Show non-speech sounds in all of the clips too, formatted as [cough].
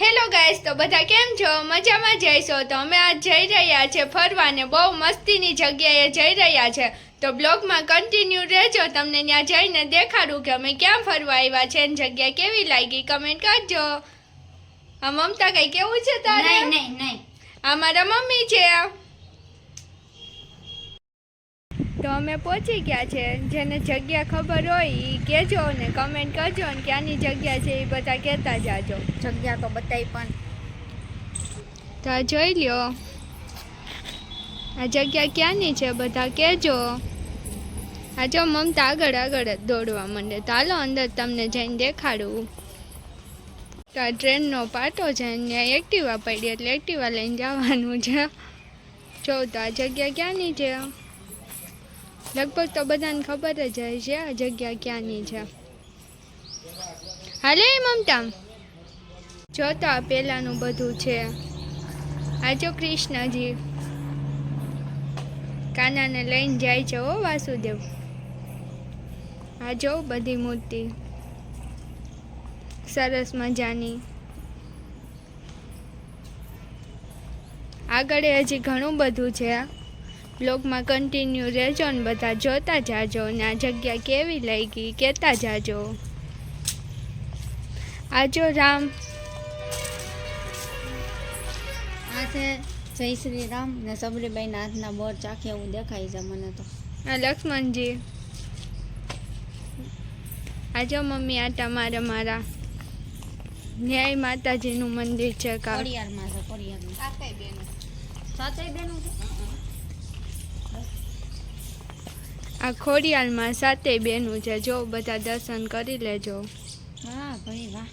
Hello guys તો બધા કેમ છો? મજામાં જઈશો તો અમે આજ જઈ રહ્યા છે ફરવાને. બહુ મસ્તીની જગ્યાએ જઈ રહ્યા છે. તો બ્લોગમાં કન્ટિન્યુ રહેજો. તમને ત્યાં જઈને દેખાડું કે અમે ક્યાં ફરવા આવ્યા છે અને જગ્યા કેવી લાગી? કમેન્ટ કરજો. આ મમતા કઈ કેવું છે તારે? નહીં નહીં નહીં. આ મારા મમ્મી છે. અમે પહોંચી ગયા છે. જેને જગ્યા ખબર હોય એ કહેજો ને કમેન્ટ કરજો ને ક્યાંની જગ્યા છે એ બધા કહેતા જાજો. જગ્યા તો બતાવી પણ. તો જોઈ લ્યો. આ જગ્યા ક્યાંની છે બધા કહેજો. આ જો મમતા આગળ આગળ દોડવા માંડે. તો હાલો અંદર તમને જઈને દેખાડું. તો આ ટ્રેનનો પાટો છે ત્યાં એક્ટિવા પડી એટલે એક્ટિવા લઈને જવાનું છે. જો તો આ જગ્યા ક્યાંની છે? લગભગ તો બધાને ખબર જ છે આ જગ્યા ક્યાંની છે. હાલે મમતા? જો તો આ પહેલાંનું બધું છે. આ જો કૃષ્ણજી કાનાને લઈને જાય છે ઓ વાસુદેવ. આ જો બધી મૂર્તિ. સરસ મજાની. આગળ હજી ઘણું બધું છે. બ્લોગમાં કન્ટિન્યુ રહેજો ને બધા જોતા જાજો ને આ જગ્યા કેવી લાગી કહેતા જાજો. આજો રામ. આ છે જય શ્રી રામ ને સબરીબાઈના હાથના બોર ચાખે એવું દેખાય છે મને તો. આ લક્ષ્મણજી. આજો મમ્મી આટા મારે મારા ન્યાય માતાજીનું મંદિર છે કા છે કોડિયારમાં સાતેય બેનું? સાતેય બેનું છે? આ ખોડિયાલમાં સાતેય બેનું છે. જો બધા દર્શન કરી લેજો. વાહ ભાઈ વાહ.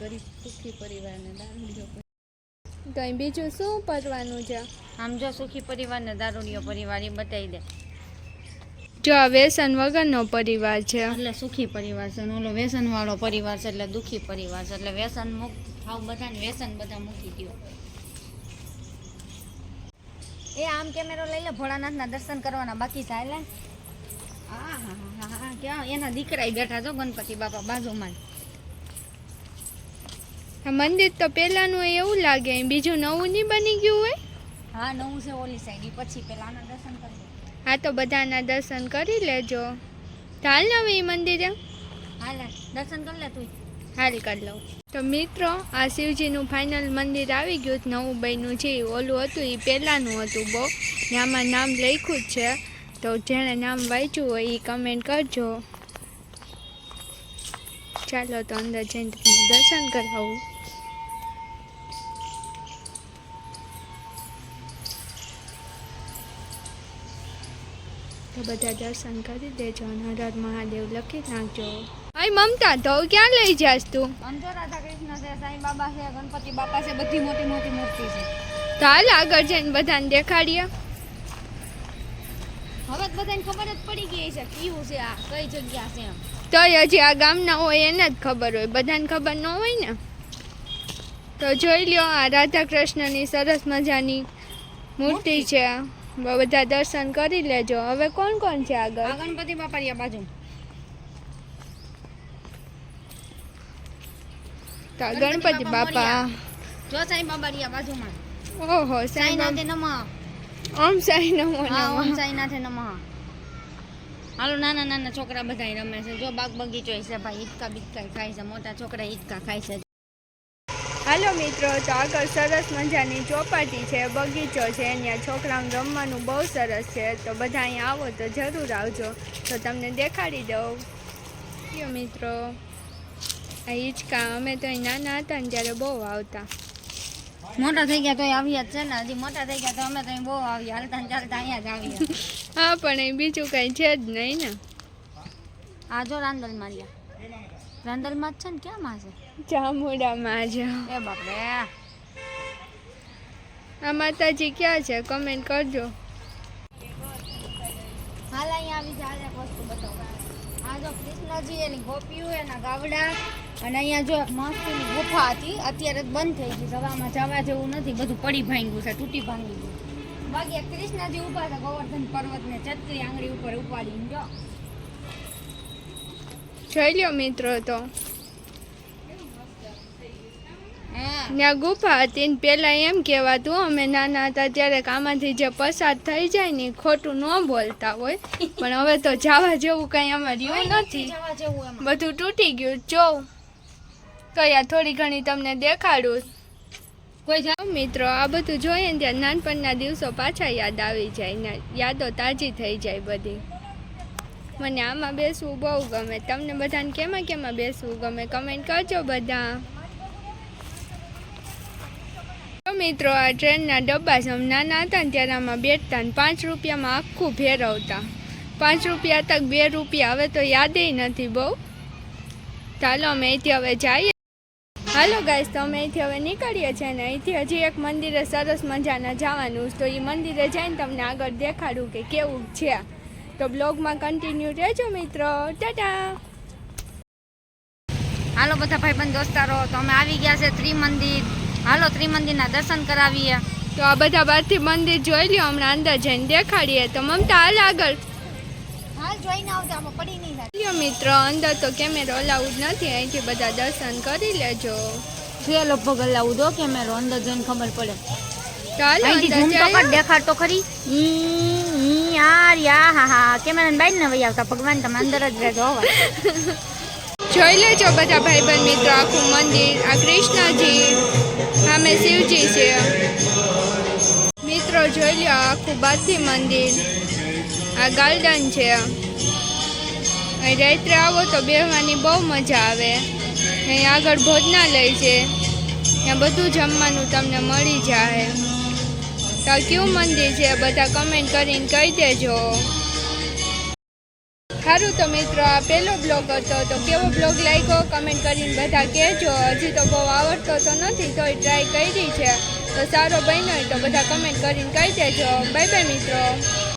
ગરીબ સુખી પરિવારને દારૂડિયો તો બીજું શું પરવાનું છે? આમ જો સુખી પરિવારને દારૂડિયો પરિવાર એ બતાવી દે. જો આ વ્યસન વગરનો પરિવાર છે. એટલે સુખી પરિવાર છે અને ઓલો વ્યસનવાળો પરિવાર છે એટલે દુખી પરિવાર છે. એટલે વ્યસન મુક્ત થાવ બધાને વ્યસન બધા મૂકી દો એ આમ કેમેરો લઈ લે ભોળાનાથના દર્શન કરવાના બાકી એટલે હા હા હા હા ક્યાં? એના દીકરા બેઠા છો ગણપતિ બાપા બાજુમાં. મંદિર તો પહેલાંનું એવું લાગે બીજું નવું નહીં બની ગયું હોય? હા નવું છે ઓલી સાઈડ પછી પેલા આના દર્શન કરજો હા તો બધાના દર્શન કરી લેજો. ચાલ ને હવે એ મંદિરે? હા દર્શન કરી લે તું. હાલ કરી લઉં. તો મિત્રો, આ શિવજીનું ફાઇનલ મંદિર આવી ગયું નવું બન્યું જે ઓલું હતું એ પહેલાંનું હતું બહુ. ને આમાં નામ લખ્યું જ છે. તો જેણે નામ વાંચ્યું હોય એ કમેન્ટ કરજો. ચાલો તો અંદર જઈને તમને દર્શન કરાવું. તો બધા દર્શન કરી દેજો અને હર મહાદેવ લખી નાખજો. અય મમતા તો ક્યાં લઈ જાસ તું? સમજો રાધા કૃષ્ણ છે સાંઈ બાબા છે ગણપતિ બાપા છે બધી મોટી મોટી મૂર્તિ છે. તો હાલ આગળ જઈને બધાને દેખાડીએ. હવે તો બધાને ખબર જ પડી ગઈ છે કેવું છે આ કઈ જગ્યા છે એમ. તોય હજી આ ગામના હોય એને જ ખબર હોય બધાને ખબર ન હોય ને? તો જોઈ લ્યો આ રાધા કૃષ્ણની સરસ મજાની મૂર્તિ છે બધા દર્શન કરી લેજો. હવે કોણ કોણ છે આગળ? ગણપતિ બાપા રહ્યા બાજુ તો આ ગણપતિ બાપા જો સાંઈ બાબા રહ્યા બાજુમાં. ઓહો સાંઈ સાંઈનાથે નમઃ. ઓમ સાંઈ નમો નમઃ. ઓમ સાંઈનાથે નમઃ. હાલો નાના નાના છોકરા બધા રમે છે. જો બાગ બગીચો છે ભાઈ હિચકા બિચકા ખાય છે. મોટા છોકરા હિચકા ખાય છે. હાલો મિત્રો તો આગળ સરસ મજાની ચોપાટી છે બગીચો છે અહીંયા છોકરાઓને રમવાનું બહુ સરસ છે. તો બધા અહીંયા આવો તો જરૂર આવજો. તો તમને દેખાડી દઉં. યો મિત્રો આ હિંચકા અમે તો અહીં નાના હતા ને ત્યારે બહુ આવતા. મોટા થઈ ગયા તો આવ્યા જ છે ને. હજી મોટા થઈ ગયા તો અમે તો અહીં બહુ આવ્યા. હાલતા ને ચાલતા અહીંયા જ આવ્યા [laughs] હા પણ અહીં બીજું કંઈ છે જ નહીં ને. આ જો રાંદલ માર્યા રાંદલમાં જ છે ને? ક્યાં માં છે? ચામુડામાં જ. એ બાપરે. આ માતાજી ક્યાં છે? કમેન્ટ કરજો. હાલ અહીંયા આવી જાય એક વસ્તુ બતાવો. આ જો કૃષ્ણજી, એની ગોપીઓ, એના ગાવડા અને અહીંયા જો એક મસ્તીની ગુફા હતી, અત્યારે બંધ થઈ ગઈ છે. જવા જેવું નથી, બધું પડી ભાંગ્યું છે, તૂટી ભાંગી ગયું બાકી કૃષ્ણજી ઊભા હતા ગોવર્ધન પર્વતને ચત્રી આંગળી ઉપર ઉપાડીને જો. જોઈ લ્યો મિત્રો તો. ત્યાં ગુફા હતી ને પહેલાં એમ કહેવાતું અમે નાના હતા ત્યારે આમાંથી જે પસાર થઈ જાય ને ખોટું ન બોલતા હોય. પણ હવે તો જવા જેવું કઈ રહ્યું નથી બધું તૂટી ગયું. જોઉં કયા થોડી ઘણી તમને દેખાડું. કોઈ મિત્રો આ બધું જોઈએ ને ત્યાં નાનપણના દિવસો પાછા યાદ આવી જાય ને યાદો તાજી થઈ જાય બધી. મને આમાં બેસવું બહુ ગમે. તમને બધાને કેમાં કેમાં બેસવું ગમે? કમેન્ટ કરજો બધા. મિત્રો, આ ટ્રેનના ડબ્બા અમે નાના હતા ને ત્યારે આમાં બેઠતા ને પાંચ રૂપિયામાં આખું ફેરવતા પાંચ રૂપિયા તક બે રૂપિયા, હવે તો યાદેય નથી બહુ. ચાલો અમે અહીંથી હવે જઈએ. હાલો ગાઈસ તો અમે અહીંથી હવે નીકળીએ છીએ ને અહીંથી હજી એક મંદિરે સરસ મજાના જવાનું. તો એ મંદિરે જઈને તમને આગળ દેખાડું કે કેવું છે. તો બ્લોગમાં કન્ટિન્યુ રહેજો મિત્રો. ટાટા! હાલો બધા ભાઈબંધ, દોસ્તારો, તો અમે આવી ગયા છે ત્રિમંદિર. હાલો ત્રિમંદિરના દર્શન કરાવીએ. તો આ બધા બહારથી મંદિર જોઈ લ્યો હમણાં અંદર જઈને દેખાડીએ. તો મમતા હાલ આગળ. હાલ જોઈને આવજો આમાં પડી નહીં જાય. મિત્રો અંદર તો કેમેરો અલાઉડ નથી. અહીંથી બધા દર્શન કરી લેજો. છે લગભગ અલાઉડ દો કેમેરો અંદર જઈને ખબર પડે. હાલો અહીંથી ઝૂમ તો કર દેખાડ તો ખરી. ઈ યાર યા હા હા કેમેરાને બાઈ ને વહી આવતા. ભગવાન તમે અંદર જ રહેજો જોઈ લેજો બધા ભાઈબંધ મિત્રો, આખું મંદિર, આ કૃષ્ણજી સામે શિવજી છે. મિત્રો જોઈ લો આખું બાથી મંદિર, આ ગાર્ડન છે. અહીં રાત્રે આવો તો બેહવાની બહુ મજા આવે. અહીં આગળ ભોજનાલય છે. ત્યાં બધું જમવાનું તમને મળી જાય. તો કયું મંદિર છે બધા કમેન્ટ કરીને કહી દેજો. સારું તો મિત્રો, આ પહેલો બ્લોગ હતો તો કેવો બ્લોગ લાગ્યો? કમેન્ટ કરીને બધા કહેજો. હજી તો બહુ આવડતો તો નથી, તોય ટ્રાય કરી છે. તો સારો બન્યો હોય તો બધા કમેન્ટ કરીને કહી દેજો. બાય બાય મિત્રો.